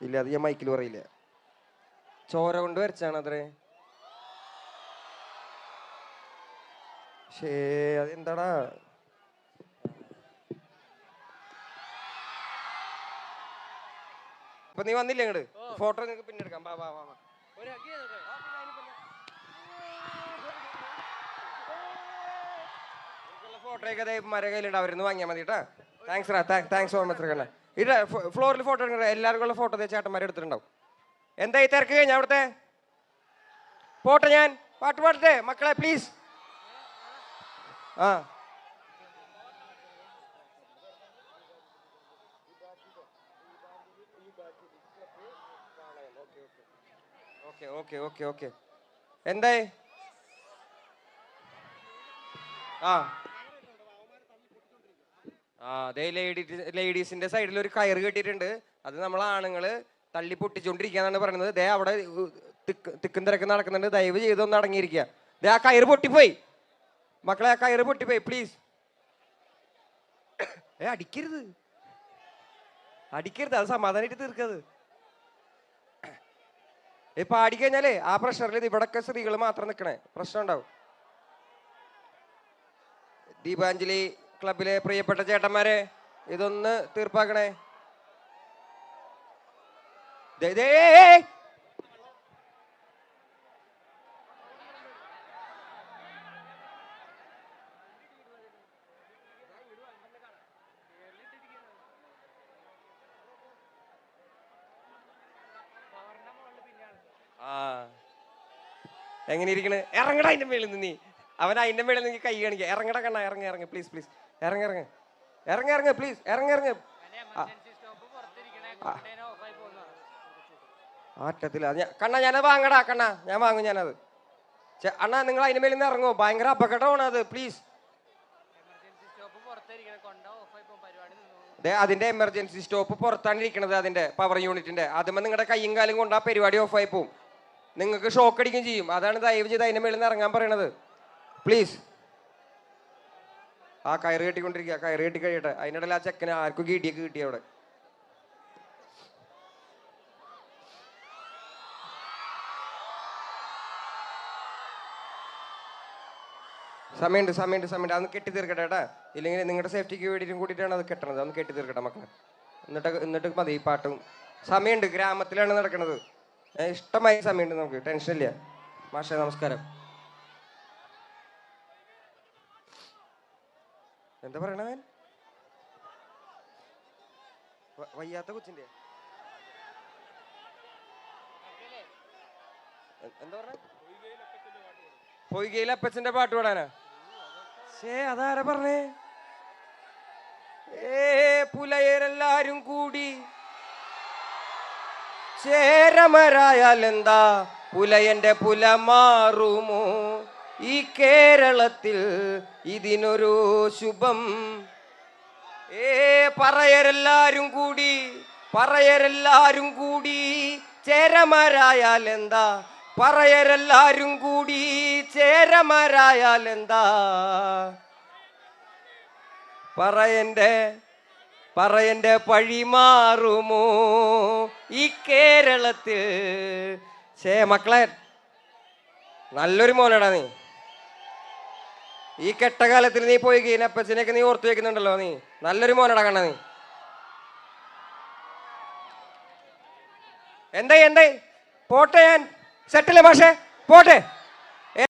ഇല്ല അത് ഞാൻ മൈക്കിൽ പറയില്ല. ചോര കൊണ്ട് വരച്ചാണ് അത്രേ. ഷേ അതെന്താടാ? അപ്പൊ നീ വന്നില്ല ഇങ്ങട് ഫോട്ടോ നിനക്ക് പിന്നെ എടുക്കാം. വാ വാ വാ വാ. ഫോട്ടോ ഒക്കെ മര കയ്യിലുണ്ട്. അവരുന്ന് വാങ്ങിയാൽ മതി കേട്ടാ താങ്ക്സ് താങ്ക്സ് സോ മച്ച് കണ്ണ. ഇത് ഫ്ലോറിൽ ഫോട്ടോ എടുക്കണ്ട എല്ലാവർക്കും ഉള്ള ഫോട്ടോ ചേട്ടന്മാർ എടുത്തിട്ടുണ്ടാവും. എന്താ ഈ തിരക്ക് കഴിഞ്ഞാൽ അവിടുത്തെ? പോട്ടെ ഞാൻ പാട്ട് പാടട്ടെ മക്കളെ പ്ലീസ് ആ. Okay okay okay okay. എന്തായി? ആ. ആ അതേ ലേഡി ലേഡീസിന്റെ സൈഡിൽ ഒരു കയറ് കെട്ടിയിട്ടുണ്ട്. അത് നമ്മൾ ആണുങ്ങൾ തള്ളി പൊട്ടിച്ചോണ്ടിരിക്കാന്നാണ് പറയുന്നത്. ദേ അവിടെ തിക്കും തിരക്കും നടക്കുന്നുണ്ട്. ദയവ് ചെയ്തൊന്ന് അടങ്ങിയിരിക്കുക. ദേ ആ കയറ് പൊട്ടിപ്പോയി. മക്കളെ ആ കയറ് പൊട്ടിപ്പോയി പ്ലീസ് ഏ അടിക്കരുത്. അടിക്കരുത്. അത് സമാധാനമായിട്ട് തീർക്കത് ഇപ്പൊ പാടിക്കഴിഞ്ഞാലേ ആ പ്രഷറിൽ ഇവിടൊക്കെ സ്ത്രീകൾ മാത്രം നിൽക്കണേ പ്രശ്നം ഉണ്ടാവും. ദീപാഞ്ജലി ക്ലബിലെ പ്രിയപ്പെട്ട ചേട്ടന്മാരെ ഇതൊന്ന് തീർപ്പാക്കണേ. എങ്ങനെ ഇരിക്കണ്? ഇറങ്ങടാ അതിന്റെ മേളിൽ നിന്ന് നീ. അവൻ അതിന്റെ മേളിൽ നിങ്ങൾക്ക് കൈ കാണിക്കുക. ഇറങ്ങട കണ്ണ ഇറങ്ങി ഇറങ്ങി പ്ലീസ് പ്ലീസ് ഇറങ്ങി ഇറങ്ങി. ഇറങ്ങി ഇറങ്ങി പ്ലീസ് ഇറങ്ങി ഇറങ്ങി. ആറ്റത്തിൽ അത് കണ്ണ ഞാനത് വാങ്ങടാ കണ്ണ. ഞാൻ വാങ്ങും ഞാനത്. അണ്ണാ നിങ്ങൾ അതിന്റെ മേലിൽ നിന്ന് ഇറങ്ങുമോ ഭയങ്കര അപകടമാണ് അത് പ്ലീസ് അതെ അതിന്റെ എമർജൻസി സ്റ്റോപ്പ് പുറത്താണ് ഇരിക്കുന്നത് അതിന്റെ പവർ യൂണിറ്റിന്റെ അതുമ്പോൾ നിങ്ങളുടെ കൈയും കാലും കൊണ്ട് ആ പരിപാടി ഓഫായി പോവും. നിങ്ങൾക്ക് ഷോക്ക് അടിക്കുകയും ചെയ്യും. അതാണ് ദയവ് ചെയ്ത് അതിന്റെ മേളിൽ നിന്ന് ഇറങ്ങാൻ പറയണത്. പ്ലീസ് ആ കയറ് കെട്ടിക്കൊണ്ടിരിക്കുക കയറ് കെട്ടി കഴിയട്ടെ അതിനിടയിൽ ആ ചെക്കന് ആർക്കും കിട്ടിയൊക്കെ കിട്ടി അവിടെ. സമയമുണ്ട് സമയമുണ്ട് സമയമുണ്ട്. അതൊന്ന് കെട്ടി തീർക്കട്ടെ കേട്ടാ. ഇല്ലെങ്കിൽ നിങ്ങളുടെ സേഫ്റ്റിക്ക് വേണ്ടിയിട്ടും കൂടിയിട്ടാണ് അത് കെട്ടണത്. അതൊന്ന് കെട്ടി തീർക്കട്ടെ മക്കളെ. എന്നിട്ട് എന്നിട്ട് മതി ഈ പാട്ടും. സമയമുണ്ട്. ഗ്രാമത്തിലാണ് നടക്കുന്നത് ഇഷ്ടമായി സമയമുണ്ട് നമുക്ക്. ടെൻഷനില്ല മാഷേ നമസ്കാരം. എന്താ പറയണവൻ വയ്യാത്ത കൊച്ചിന്റെ? എന്താ പറഞ്ഞ? പൊയ്കയിൽ അപ്പച്ചന്റെ പാട്ട് പാടാനാ? ഷേ അതാരാ പറഞ്ഞേ? ഏ പുലയരെല്ലാരും കൂടി. ചേരമരായാൽ എന്താ? പുലയന്റെ പുല മാറുമോ? ഈ കേരളത്തിൽ ഇതിനൊരു ശുഭം. ഏ പറയരെല്ലാരും കൂടി പറയരെല്ലാരും കൂടി ചേരമരായാൽ എന്താ പറയരെല്ലാരും കൂടി ചേരമരായാൽ എന്താ പറയന്റെ പറയന്റെ പഴി മാറുമോ ഈ കേരളത്തിൽ? ചേ മക്കളെ നല്ലൊരു മോനടാ നീ. ഈ കെട്ടകാലത്തിൽ നീ പോയി ഗീനപ്പച്ചനെയൊക്കെ നീ ഓർത്തു വെക്കുന്നുണ്ടല്ലോ നീ. നല്ലൊരു മോനടാ കണ്ണ നീ. എന്തേ എന്തേ പോട്ടെ ഞാൻ. സെറ്റിലെ മാഷേ? പോട്ടെ.